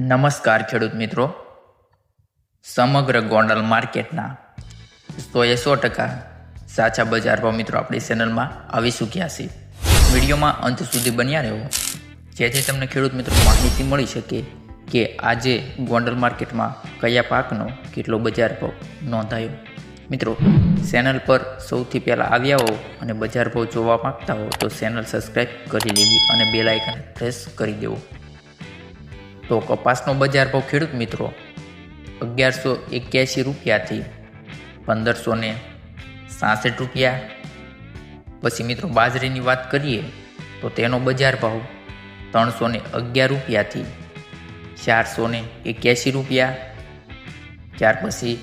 નમસ્કાર ખેડૂત મિત્રો. સમગ્ર ગોંડલ માર્કેટના સોએ સો ટકા સાચા બજાર ભાવ મિત્રો આપણી ચેનલમાં આવી ચૂક્યા છે. વિડીયોમાં અંત સુધી બન્યા રહો જેથી તમને ખેડૂત મિત્રો માહિતી મળી શકે કે આજે ગોંડલ માર્કેટમાં કયા પાકનો કેટલો બજાર ભાવ નોંધાયો. મિત્રો, ચેનલ પર સૌથી પહેલાં આવ્યા હો અને બજાર ભાવ જોવા માંગતા હો તો ચેનલ સબસ્ક્રાઈબ કરી લેવી અને બેલ આઇકન પ્રેસ કરી દેવો. તો કપાસનો બજાર ભાવ ખેડૂત મિત્રો અગિયારસો એક્યાસી રૂપિયાથી પંદરસો ને સાસઠ રૂપિયા. પછી મિત્રો બાજરીની વાત કરીએ તો તેનો બજાર ભાવ ત્રણસો ને અગિયાર રૂપિયાથી ચારસો ને એક્યાસી રૂપિયા. ત્યાર પછી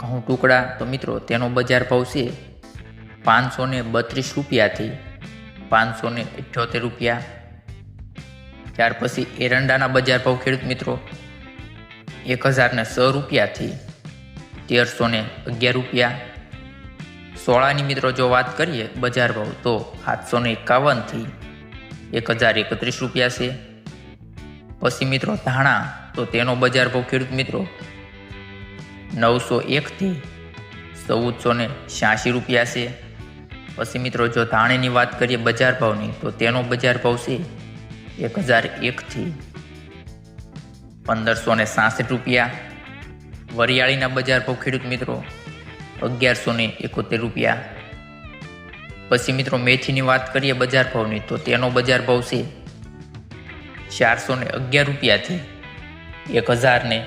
ઘઉં ટુકડા તો મિત્રો તેનો બજાર ભાવ છે પાંચસો ને બત્રીસ રૂપિયાથી પાંચસો ને રૂપિયા. ત્યાર પછી એરંડાના બજાર ભાવ ખેડૂત મિત્રો એક હજારને સો રૂપિયાથી તેરસો ને અગિયાર રૂપિયા. સોળાની મિત્રો જો વાત કરીએ બજાર ભાવ તો સાતસો ને એકાવનથી એક હજાર એકત્રીસ રૂપિયા છે. પછી મિત્રો ધાણા તો તેનો બજાર ભાવ ખેડૂત મિત્રો નવસો એકથી ચૌદસો ને છ્યાસી રૂપિયા છે. પછી મિત્રો જો ધાણીની વાત કરીએ બજાર ભાવની તો તેનો બજાર ભાવ છે એક હજાર એકથી પંદરસો ને સાસઠ રૂપિયા. વરિયાળીના બજાર ભાવ ખેડૂત મિત્રો અગિયારસો ને એકોતેર રૂપિયા. પછી મિત્રો મેથીની વાત કરીએ બજાર ભાવની, તો તેનો બજાર ભાવ છે ચારસો ને અગિયાર રૂપિયાથી એક હજાર ને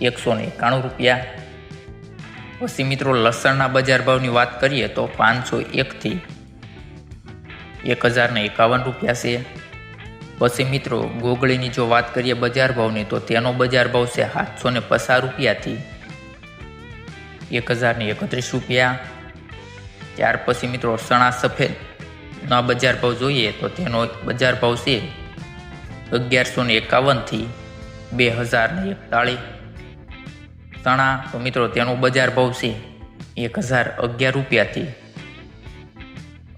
એકસો ને એકાણું રૂપિયા. પછી મિત્રો લસણના બજાર ભાવની વાત કરીએ તો પાંચસો એકથી એક હજાર ને એકાવન રૂપિયા છે. પછી મિત્રો, ગોગળીની જો વાત કરીએ બજાર ભાવની, તો તેનો બજાર ભાવ છે સાતસો ને પચાસ રૂપિયાથી એક હજારને એકત્રીસ રૂપિયા. ત્યાર પછી મિત્રો, ચણા સફેદના બજાર ભાવ જોઈએ, તો તેનો બજાર ભાવ છે અગિયારસો ને એકાવનથી બે હજાર ને એકતાળીસ. ચણા, તો મિત્રો, તેનો બજાર ભાવ છે એક હજાર અગિયાર રૂપિયાથી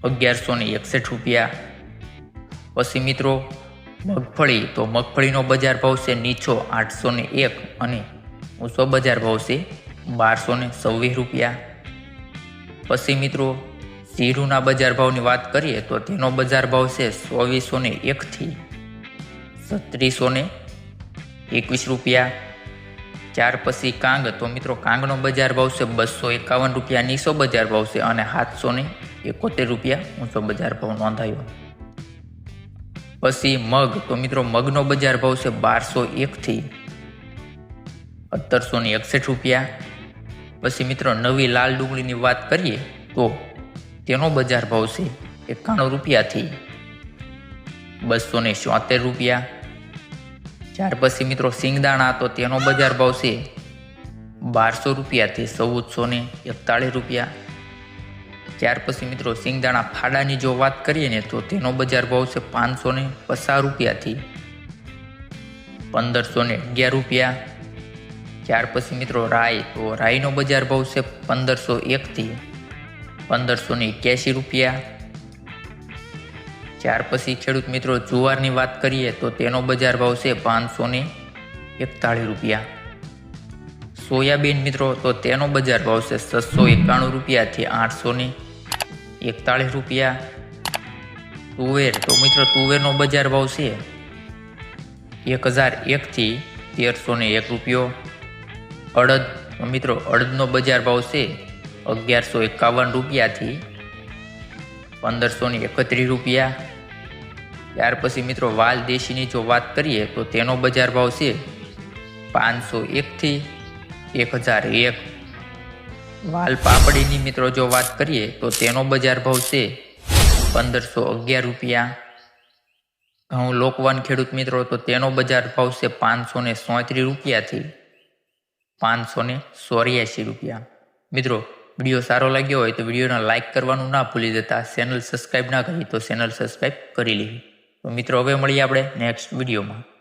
અગિયારસો ને એકસઠ રૂપિયા. પછી મિત્રો મગફળી. તો મગફળીનો બજાર ભાવ છે નીચો આઠસો ને એક અને ઊંચો બજાર ભાવ છે બારસો ને છવ્વીસ રૂપિયા. પછી મિત્રો જીરુના બજાર ભાવની વાત કરીએ તો તેનો બજાર ભાવ છે ચોવીસો ને એકથી છત્રીસો ને એકવીસ રૂપિયા. ત્યાર પછી કાંગ, તો મિત્રો કાંગનો બજાર ભાવ છે બસો એકાવન રૂપિયા, નીચો બજાર ભાવ છે અને સાતસો ને એકોતેર રૂપિયા ઊંચો બજાર ભાવ નોંધાયો. પછી મગ. તો મિત્રો, મગનો બજાર ભાવ છે બારસો એકથી સત્તરસો ને એકસઠ રૂપિયા. પછી મિત્રો, નવી લાલ ડુંગળીની વાત કરીએ, તો તેનો બજાર ભાવ છે એકાણું રૂપિયાથી બસો ને ચોતેર રૂપિયા. ત્યાર પછી મિત્રો, સિંગદાણા, તો તેનો બજાર ભાવ છે બારસો રૂપિયાથી ચૌદસો ને એકતાળીસ રૂપિયા. ત્યાર પછી મિત્રો સિંગદાણા ફાડાની જો વાત કરીએ ને તો તેનો બજાર ભાવ છે પાંચસો ને પચાસ રૂપિયાથી પંદરસો ને અગિયાર રૂપિયા. ત્યાર પછી મિત્રો રાય તો રાયનો બજાર ભાવ છે પંદરસો એકથી પંદરસો ને એક્યાસી રૂપિયા. ત્યાર પછી ખેડૂત મિત્રો જુવારની વાત કરીએ તો તેનો બજાર ભાવ છે પાંચસો ને એકતાળીસ રૂપિયા. સોયાબીન મિત્રો, તો તેનો બજાર ભાવ છે છસો એકાણું રૂપિયાથી આઠસો ને એકતાળીસ રૂપિયા. તુવેર, તો મિત્રો તુવેરનો બજાર ભાવ છે એક હજાર એકથી તેરસો ને એક રૂપિયો. અડદ મિત્રો અડદનો બજાર ભાવ છે અગિયારસો એકાવન રૂપિયાથી પંદરસો ને એકત્રીસ રૂપિયા. ત્યાર પછી મિત્રો વાલ દેશીની જો વાત કરીએ, તો તેનો બજાર ભાવ છે પાંચસો એકથી એક હજાર એક. વાલ પાપડીની મિત્રો, જો વાત કરીએ, તો તેનો બજાર ભાવ છે પંદરસો અગિયાર રૂપિયા. ઘઉં લોકવાન ખેડૂત મિત્રો, તો તેનો બજાર ભાવ છે પાંચસો ને સોત્રીસ રૂપિયાથી પાંચસો ને ચોર્યાસી રૂપિયા. મિત્રો, વીડિયો સારો લાગ્યો હોય તો વિડીયોને લાઇક કરવાનું ના ભૂલી જતા, ચેનલ સબસ્ક્રાઈબ ના કરી તો ચેનલ સબસ્ક્રાઈબ કરી લેવી. તો મિત્રો, હવે મળીએ આપણે નેક્સ્ટ વિડીયોમાં.